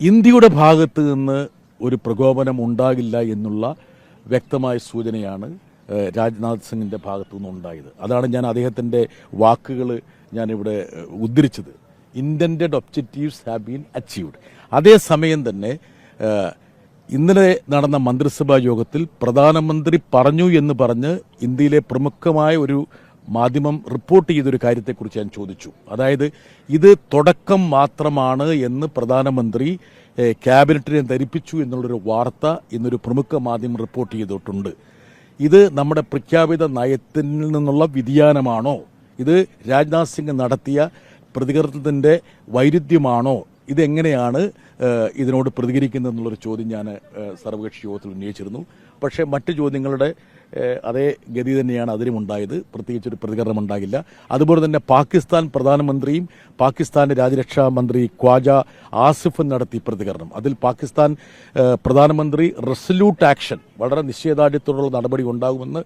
ഇന്ത്യയുടെ ഭാഗത്ത് നിന്ന് ഒരു പ്രകോപനം ഉണ്ടാകില്ല എന്നുള്ള വ്യക്തമായ സൂചനയാണ് രാജ്നാഥ് സിംഗിന്റെ ഭാഗത്തു നിന്നുണ്ടായത് അതാണ് ഞാൻ അദ്ദേഹത്തിന്റെ വാക്കുകൾ ഞാനിവിടെ ഉദ്ധരിച്ചത്. Intend objectives have been achieved അതേസമയം തന്നെ ഇന്നലെ നടന്ന മന്ത്രിസഭാ യോഗത്തിൽ പ്രധാനമന്ത്രി പറഞ്ഞു എന്ന് പറഞ്ഞ് ഇന്ത്യയിലെ പ്രമുഖമായ ഒരു മാധ്യമം റിപ്പോർട്ട് ചെയ്തൊരു കാര്യത്തെക്കുറിച്ച് ഞാൻ ചോദിച്ചു. അതായത് ഇത് തുടക്കം മാത്രമാണ് എന്ന് പ്രധാനമന്ത്രി ക്യാബിനറ്റിനെ ധരിപ്പിച്ചു എന്നുള്ളൊരു വാർത്ത ഇന്നൊരു പ്രമുഖ മാധ്യമം റിപ്പോർട്ട് ചെയ്തിട്ടുണ്ട്. ഇത് നമ്മുടെ പ്രഖ്യാപിത നയത്തിൽ നിന്നുള്ള വ്യതിയാനമാണോ? ഇത് രാജ്നാഥ് സിംഗ് നടത്തിയ പ്രതികരണത്തിന്റെ വൈരുദ്ധ്യമാണോ? ഇതെങ്ങനെയാണ് ഇതിനോട് പ്രതികരിക്കുന്നത് എന്നുള്ളൊരു ചോദ്യം ഞാൻ സർവകക്ഷി യോഗത്തിൽ ഉന്നയിച്ചിരുന്നു. പക്ഷേ മറ്റു ചോദ്യങ്ങളുടെ അതേ ഗതി തന്നെയാണ് അതിനും ഉണ്ടായത്. പ്രത്യേകിച്ച് ഒരു പ്രതികരണം ഉണ്ടാകില്ല അതുപോലെ തന്നെ പാകിസ്ഥാൻ പ്രധാനമന്ത്രിയും പാകിസ്ഥാന്റെ രാജ്യരക്ഷാ മന്ത്രി ഖ്വാജ ആസിഫും നടത്തി പ്രതികരണം. അതിൽ പാകിസ്ഥാൻ പ്രധാനമന്ത്രി റെസല്യൂട്ട് ആക്ഷൻ വളരെ നിശ്ചയദാർഢ്യത്തോടുള്ള നടപടി ഉണ്ടാകുമെന്ന്